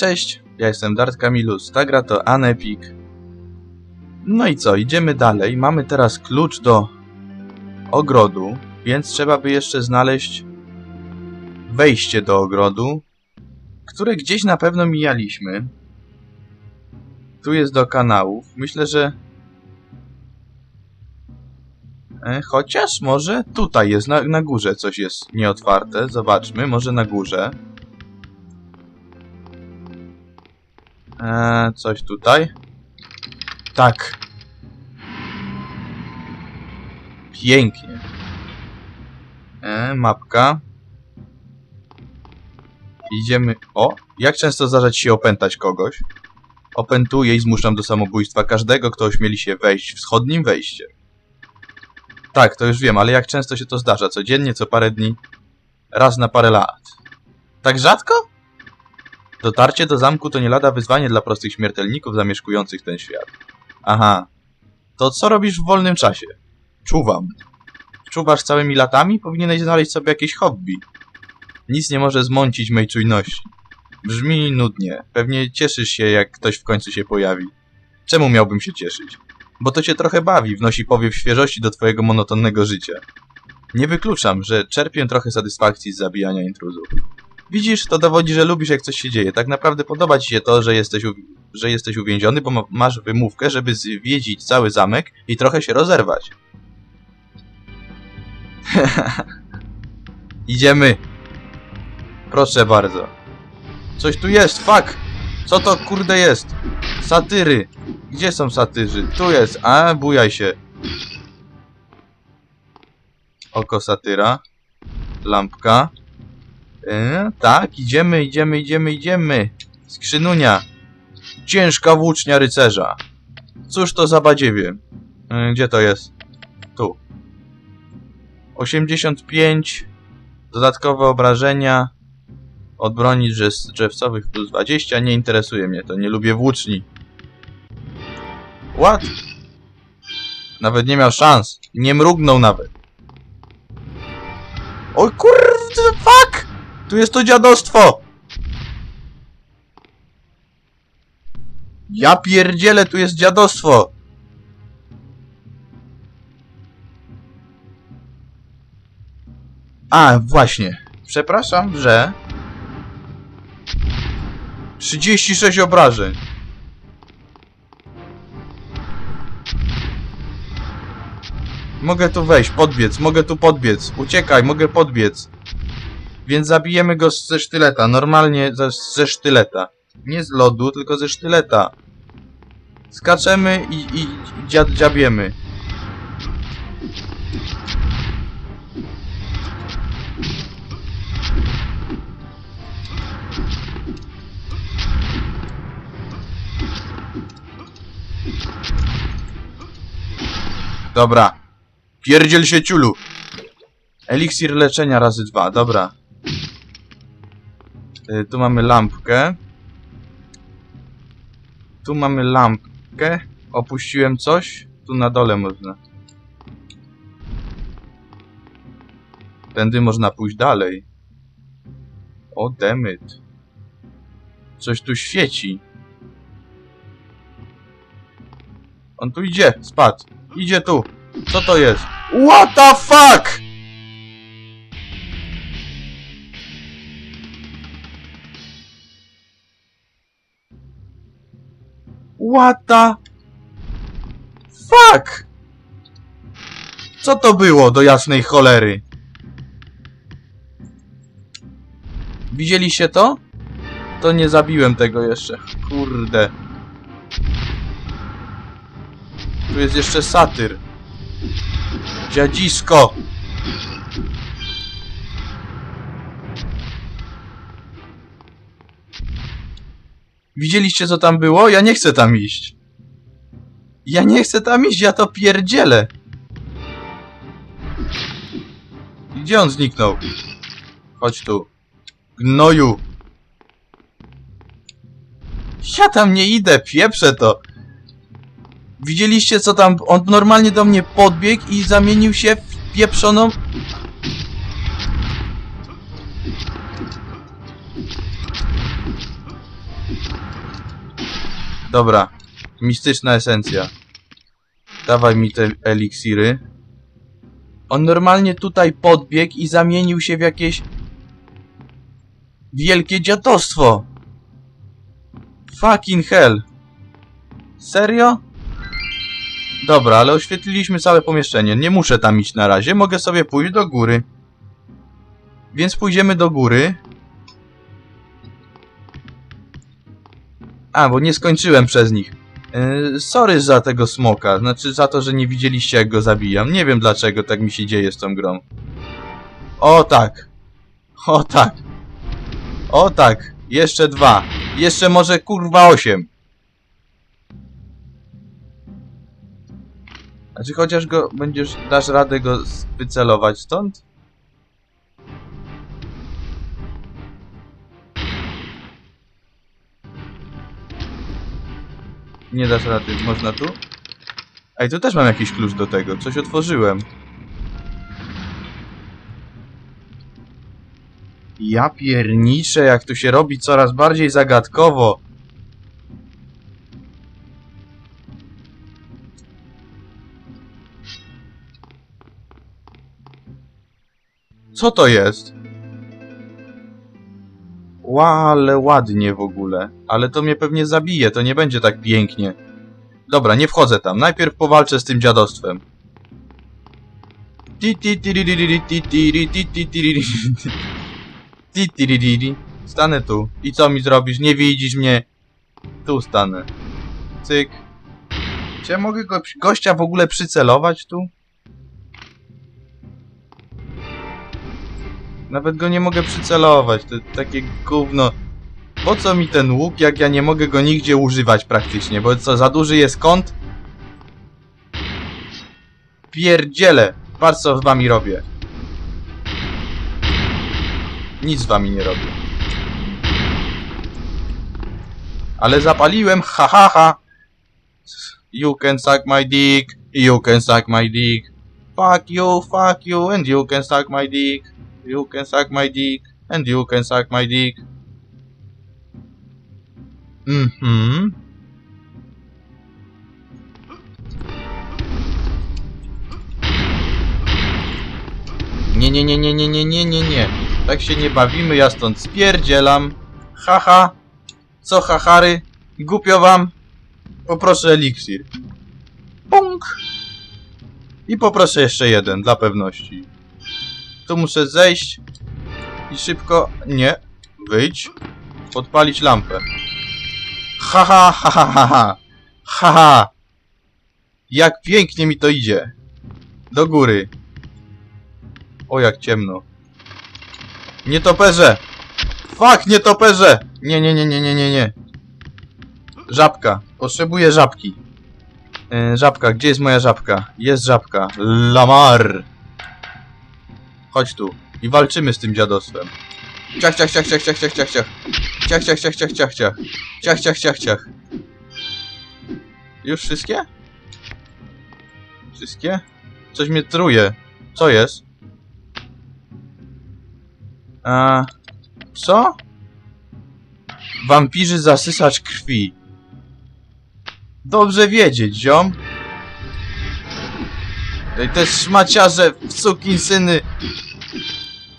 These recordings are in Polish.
Cześć, ja jestem Dart Kamilus, ta gra to Anepik. No i co, idziemy dalej. Mamy teraz klucz do ogrodu, więc trzeba by jeszcze znaleźć wejście do ogrodu, które gdzieś na pewno mijaliśmy. Tu jest do kanałów. Myślę, że... E, chociaż może tutaj jest, na, na górze coś jest nieotwarte. Zobaczmy, może na górze. Eee, coś tutaj. Tak. Pięknie. Eee, mapka. Idziemy... O! Jak często zdarza ci się opętać kogoś? Opętuję i zmuszam do samobójstwa każdego, kto ośmieli się wejść wschodnim wejściem. Tak, to już wiem, ale jak często się to zdarza? Codziennie, co parę dni? Raz na parę lat. Tak rzadko? Dotarcie do zamku to nie lada wyzwanie dla prostych śmiertelników zamieszkujących ten świat. Aha. To co robisz w wolnym czasie? Czuwam. Czuwasz całymi latami? Powinieneś znaleźć sobie jakieś hobby. Nic nie może zmącić mej czujności. Brzmi nudnie. Pewnie cieszysz się, jak ktoś w końcu się pojawi. Czemu miałbym się cieszyć? Bo to cię trochę bawi, wnosi powiew świeżości do twojego monotonnego życia. Nie wykluczam, że czerpię trochę satysfakcji z zabijania intruzów. Widzisz, to dowodzi, że lubisz jak coś się dzieje. Tak naprawdę podoba ci się to, że jesteś, że jesteś uwięziony, bo ma- masz wymówkę, żeby zwiedzić cały zamek i trochę się rozerwać. Idziemy. Proszę bardzo. Coś tu jest, fuck! Co to kurde jest? Satyry. Gdzie są satyrzy? Tu jest. A, bujaj się. Oko satyra. Lampka. E, tak, idziemy, idziemy, idziemy, idziemy. Skrzynunia. Ciężka włócznia rycerza. Cóż to za badziewie? E, gdzie to jest? Tu. 85. Dodatkowe obrażenia. Od broni drzew- drzewcowych plus 20. Nie interesuje mnie to. Nie lubię włóczni. What? Nawet nie miał szans. Nie mrugnął nawet. Oj kurde, fuck! Tu jest to dziadostwo! Ja pierdzielę, tu jest dziadostwo! A, właśnie. Przepraszam, że... 36 obrażeń. Mogę tu wejść, podbiec, mogę tu podbiec. Uciekaj, mogę podbiec. Więc zabijemy go ze sztyleta. Normalnie ze, ze sztyleta. Nie z lodu, tylko ze sztyleta. Skaczemy i, i dzia, dziabiemy. Dobra. Pierdziel się ciulu. Eliksir leczenia razy dwa, dobra. Y, tu mamy lampkę. Tu mamy lampkę. Opuściłem coś. Tu na dole można. Tędy można pójść dalej. O, demyt. Coś tu świeci. On tu idzie, spadł. Idzie tu. Co to jest? What the fuck? What the fuck? Co to było do jasnej cholery? Widzieliście to? To nie zabiłem tego jeszcze. Kurde. Tu jest jeszcze satyr. Dziadzisko! Widzieliście co tam było? Ja nie chcę tam iść. Ja nie chcę tam iść, ja to pierdzielę. Gdzie on zniknął? Chodź tu. Gnoju. Ja tam nie idę, pieprzę to. Widzieliście co tam? On normalnie do mnie podbiegł i zamienił się w pieprzoną... Dobra. Mistyczna esencja. Dawaj mi te eliksiry. On normalnie tutaj podbiegł i zamienił się w jakieś... Wielkie dziadostwo! Fucking hell! Serio? Dobra, ale oświetliliśmy całe pomieszczenie. Nie muszę tam iść na razie, mogę sobie pójść do góry. Więc pójdziemy do góry. A, bo nie skończyłem przez nich. Yy, sorry za tego smoka, znaczy za to, że nie widzieliście jak go zabijam. Nie wiem dlaczego tak mi się dzieje z tą grą. O tak. O tak. O tak. Jeszcze dwa. Jeszcze może kurwa osiem. A czy chociaż go będziesz, dasz radę go wycelować stąd? Nie dasz rady, można tu? Ej, tu też mam jakiś klucz do tego, coś otworzyłem. Ja pierniczę, jak tu się robi coraz bardziej zagadkowo. Co to jest? Ale ładnie w ogóle. Ale to mnie pewnie zabije, to nie będzie tak pięknie. Dobra, nie wchodzę tam. Najpierw powalczę z tym dziadostwem. Stanę tu. I co mi zrobisz? Nie widzisz mnie? Tu stanę. Cyk. Czy ja mogę go, gościa w ogóle przycelować tu? Nawet go nie mogę przycelować, to takie gówno. Po co mi ten łuk, jak ja nie mogę go nigdzie używać praktycznie? Bo co, za duży jest kąt? Pierdziele! Patrz co z wami robię. Nic z wami nie robię. Ale zapaliłem, ha ha ha! You can suck my dick, you can suck my dick. Fuck you, fuck you, and you can suck my dick. You can suck my dick, and you can suck my dick. Mhm. Nie, nie, nie, nie, nie, nie, nie, nie, nie. Tak się nie bawimy, ja stąd spierdzielam. Haha. Co hachary? Głupio wam? Poproszę eliksir. Punk. I poproszę jeszcze jeden, dla pewności. Tu muszę zejść i szybko... Nie. Wyjdź. Podpalić lampę. Haha, ha, ha, ha, ha. Haha. Jak pięknie mi to idzie. Do góry. O, jak ciemno. Nietoperze! Fuck, nietoperze! Nie, nie, nie, nie, nie, nie, nie. Żabka. Potrzebuję żabki. E, żabka, gdzie jest moja żabka? Jest żabka. Lamar! Chodź tu. I walczymy z tym dziadostwem. Ciach, ciach, ciach, ciach, ciach, ciach, ciach, ciach. Ciach, ciach, ciach, ciach, ciach, ciach. Ciach, ciach, ciach, ciach. Już wszystkie? Wszystkie? Coś mnie truje. Co jest? A... Co? Wampirzy zasysacz krwi. Dobrze wiedzieć, ziom. Ej, Te szmaciarze, syny,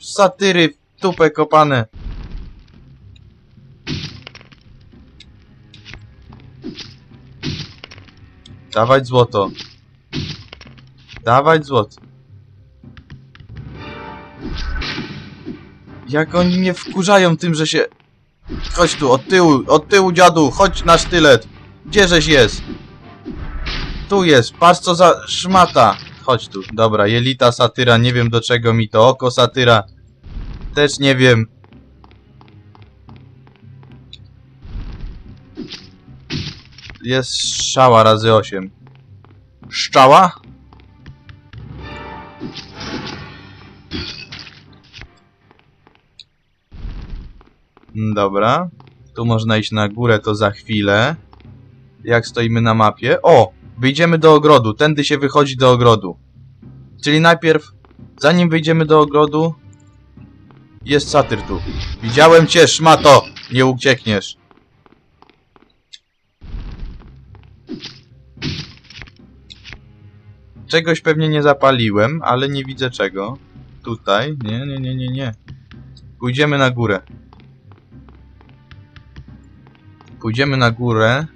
satyry, w tupę kopane. Dawać złoto. Dawać złoto. Jak oni mnie wkurzają tym, że się... Chodź tu, od tyłu, od tyłu dziadu, chodź na sztylet. Gdzieżeś jest? Tu jest, patrz co za szmata. Chodź tu, dobra, jelita satyra, nie wiem do czego mi to, oko satyra. Też nie wiem. Jest strzała razy 8. Szczała? Mm, Dobra. Tu można iść na górę, to za chwilę. Jak stoimy na mapie? O! Wyjdziemy do ogrodu. Tędy się wychodzi do ogrodu. Czyli najpierw, zanim wyjdziemy do ogrodu, jest satyr tu. Widziałem cię, szmato! Nie uciekniesz. Czegoś pewnie nie zapaliłem, ale nie widzę czego. Tutaj? Nie, nie, nie, nie, nie. Pójdziemy na górę. Pójdziemy na górę.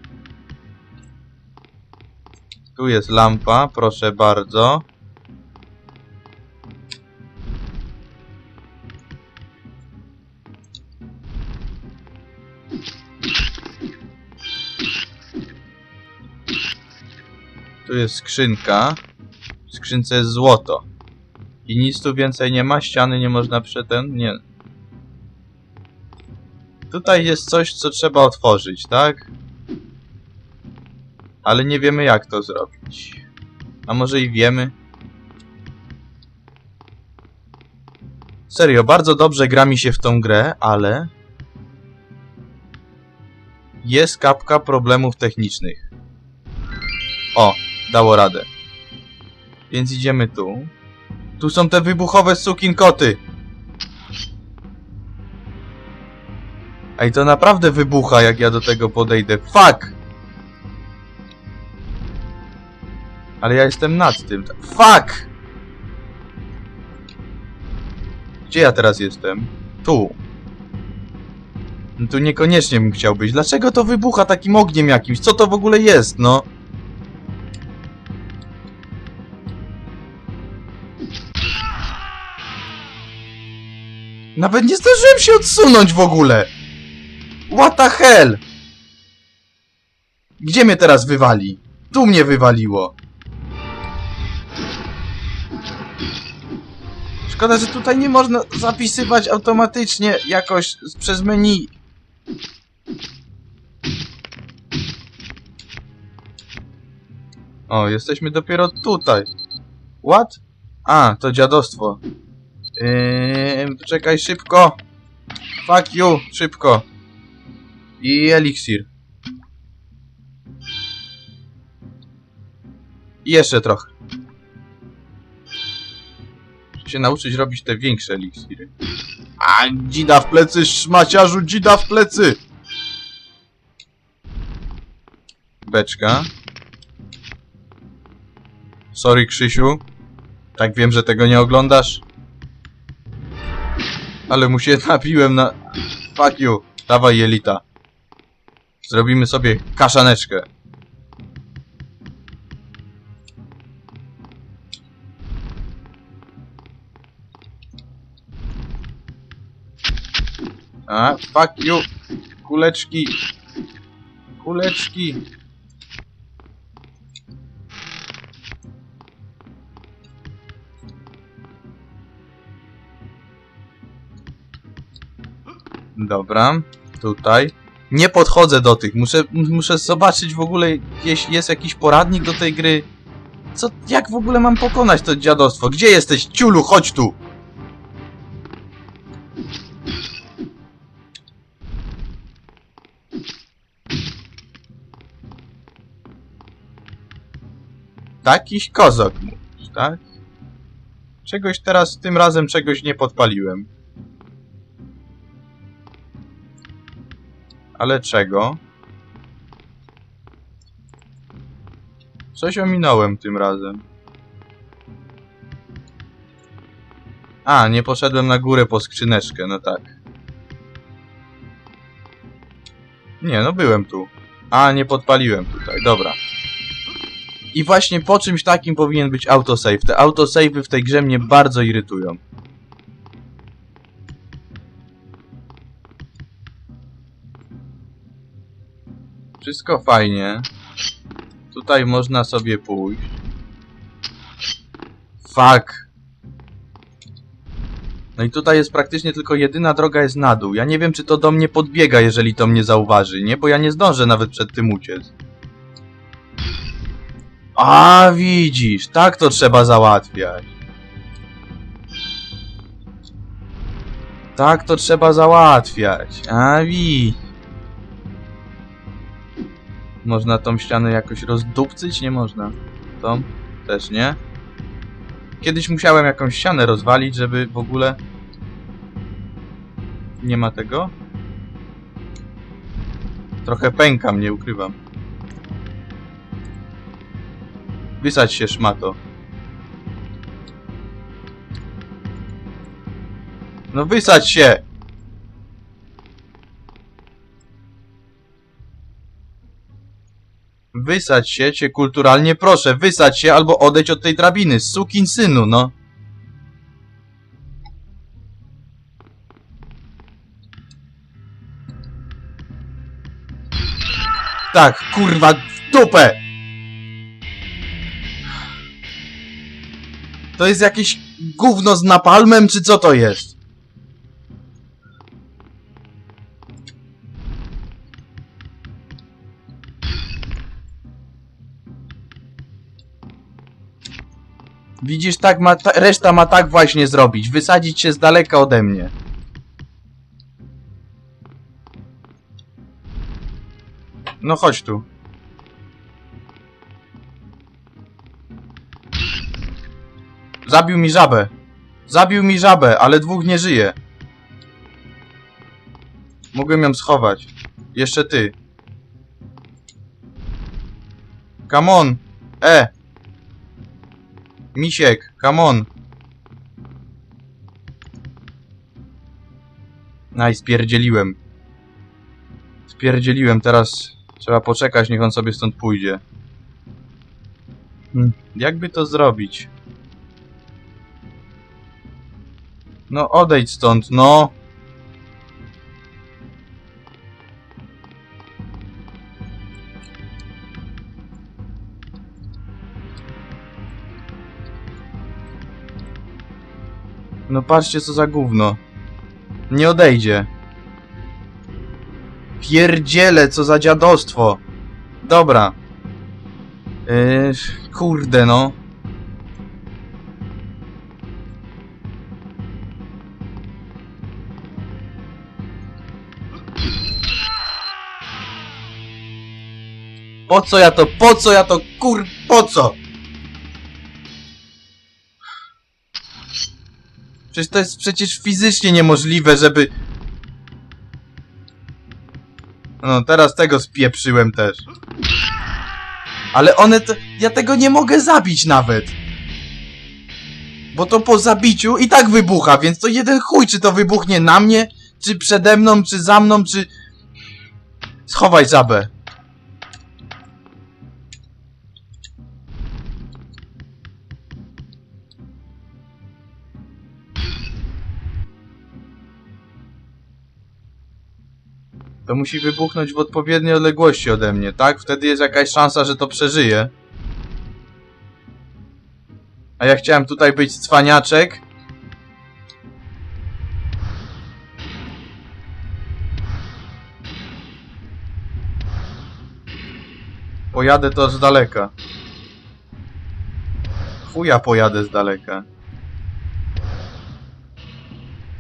Tu jest lampa, proszę bardzo. Tu jest skrzynka. W skrzynce jest złoto. I nic tu więcej nie ma, ściany nie można przeten... nie. Tutaj jest coś, co trzeba otworzyć, tak? Ale nie wiemy jak to zrobić. A może i wiemy? Serio, bardzo dobrze gra mi się w tą grę, ale... Jest kapka problemów technicznych. O, dało radę. Więc idziemy tu. Tu są te wybuchowe sukinkoty! Ej, to naprawdę wybucha, jak ja do tego podejdę. Fuck! Ale ja jestem nad tym. Fuck! Gdzie ja teraz jestem? Tu. No tu niekoniecznie bym chciał być. Dlaczego to wybucha takim ogniem jakimś? Co to w ogóle jest, no? Nawet nie zdążyłem się odsunąć w ogóle! What the hell? Gdzie mnie teraz wywali? Tu mnie wywaliło. Szkoda, że tutaj nie można zapisywać automatycznie jakoś przez menu. O, jesteśmy dopiero tutaj. What? A, to dziadostwo. Czekaj szybko. Fuck you, szybko. I eliksir. I jeszcze trochę. Się nauczyć robić te większe eliksiry. A, dzida w plecy, szmaciarzu, dzida w plecy! Beczka. Sorry, Krzysiu. Tak wiem, że tego nie oglądasz. Ale mu się napiłem na... Fuck you. Dawaj, jelita. Zrobimy sobie kaszaneczkę. A, fuck you. Kuleczki. Kuleczki. Dobra, tutaj. Nie podchodzę do tych. Muszę, muszę zobaczyć w ogóle, jeśli jest jakiś poradnik do tej gry. Co, jak w ogóle mam pokonać to dziadostwo? Gdzie jesteś, ciulu? Chodź tu! Takiś kozok mówisz, tak? Czegoś teraz, tym razem czegoś nie podpaliłem. Ale czego? Coś ominąłem tym razem. A, nie poszedłem na górę po skrzyneczkę, no tak. Nie, no byłem tu. A, nie podpaliłem tutaj, dobra. I właśnie po czymś takim powinien być autosave. Te autosave'y w tej grze mnie bardzo irytują. Wszystko fajnie. Tutaj można sobie pójść. Fuck. No i tutaj jest praktycznie tylko jedyna droga jest na dół. Ja nie wiem, czy to do mnie podbiega, jeżeli to mnie zauważy, nie? Bo ja nie zdążę nawet przed tym uciec. A, widzisz, tak to trzeba załatwiać. Tak to trzeba załatwiać. A, widzisz. Można tą ścianę jakoś rozdupcyć? Nie można. Tą? Też nie. Kiedyś musiałem jakąś ścianę rozwalić, żeby w ogóle... Nie ma tego? Trochę pękam, nie ukrywam. Wysadź się, szmato. No wysadź się! Wysadź się, cię kulturalnie proszę, wysadź się albo odejdź od tej drabiny, sukin synu, no. Tak, kurwa, w dupę! To jest jakieś gówno z napalmem, czy co to jest? Widzisz, tak ma, ta, reszta ma tak właśnie zrobić. Wysadzić się z daleka ode mnie. No chodź tu. Zabił mi żabę. Zabił mi żabę, ale dwóch nie żyje. Mogłem ją schować. Jeszcze ty. Come on. E. Misiek, come on. Aj, spierdzieliłem. Spierdzieliłem, teraz trzeba poczekać, niech on sobie stąd pójdzie. Hmm, jakby to zrobić? No odejdź stąd, no. No patrzcie co za gówno. Nie odejdzie. Pierdziele, co za dziadostwo. Dobra. Yy, kurde no. Po co ja to, po co ja to, kur, po co? Przecież to jest przecież fizycznie niemożliwe, żeby... No, teraz tego spieprzyłem też. Ale one to... Ja tego nie mogę zabić nawet. Bo to po zabiciu i tak wybucha, więc to jeden chuj, czy to wybuchnie na mnie, czy przede mną, czy za mną, czy... Schowaj żabę. To musi wybuchnąć w odpowiedniej odległości ode mnie, tak? Wtedy jest jakaś szansa, że to przeżyje. A ja chciałem tutaj być cwaniaczek. Pojadę to z daleka. Chuja pojadę z daleka.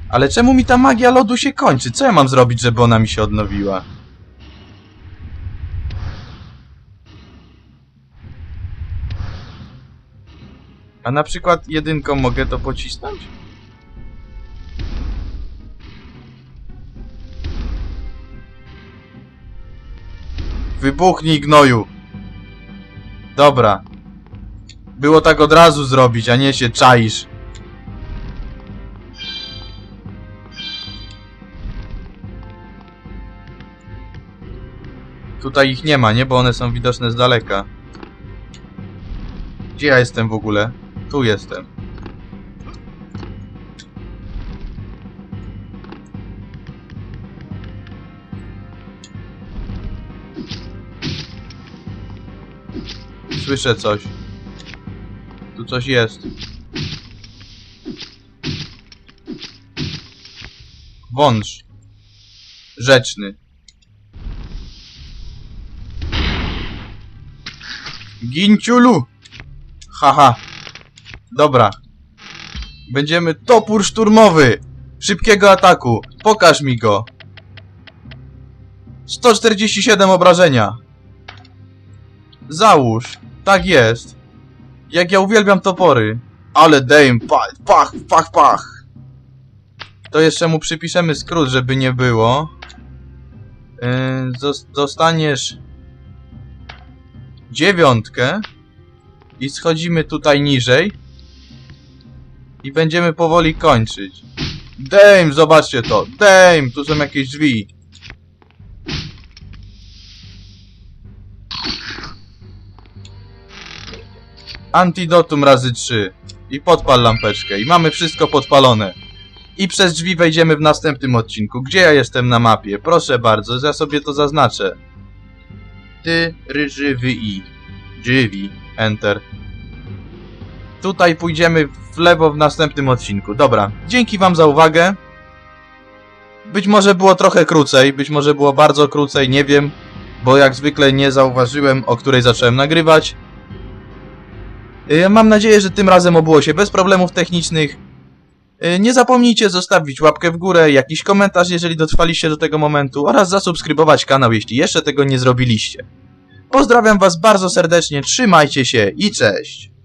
Ale czemu mi ta magia lodu się kończy? Co ja mam zrobić, żeby ona mi się odnowiła? A na przykład jedynką mogę to pocisnąć? Wybuchnij gnoju! Dobra. Było tak od razu zrobić, a nie się czaisz. Tutaj ich nie ma, nie? Bo one są widoczne z daleka. Gdzie ja jestem w ogóle? Tu jestem. Słyszę coś. Tu coś jest. Wąż. Rzeczny. Ginciulu! Haha. Dobra. Będziemy topór szturmowy! Szybkiego ataku. Pokaż mi go. 147 obrażenia. Załóż. Tak jest. Jak ja uwielbiam topory. Ale dame, pach, pach, pach, pach. To jeszcze mu przypiszemy skrót, żeby nie było. Yy, dziewiątkę i schodzimy tutaj niżej i będziemy powoli kończyć. Dame, zobaczcie to. Dame, tu są jakieś drzwi. Antidotum razy 3. I podpal lampeczkę. I mamy wszystko podpalone. I przez drzwi wejdziemy w następnym odcinku. Gdzie ja jestem na mapie? Proszę bardzo, ja sobie to zaznaczę. Ty, ryży, i. Enter. Tutaj pójdziemy w lewo w następnym odcinku. Dobra, dzięki wam za uwagę. Być może było trochę krócej, być może było bardzo krócej, nie wiem, bo jak zwykle nie zauważyłem, o której zacząłem nagrywać. Y, Mam nadzieję, że tym razem obyło się bez problemów technicznych. Y, Nie zapomnijcie zostawić łapkę w górę, jakiś komentarz, jeżeli dotrwaliście do tego momentu, oraz zasubskrybować kanał, jeśli jeszcze tego nie zrobiliście. Pozdrawiam Was bardzo serdecznie, trzymajcie się i cześć!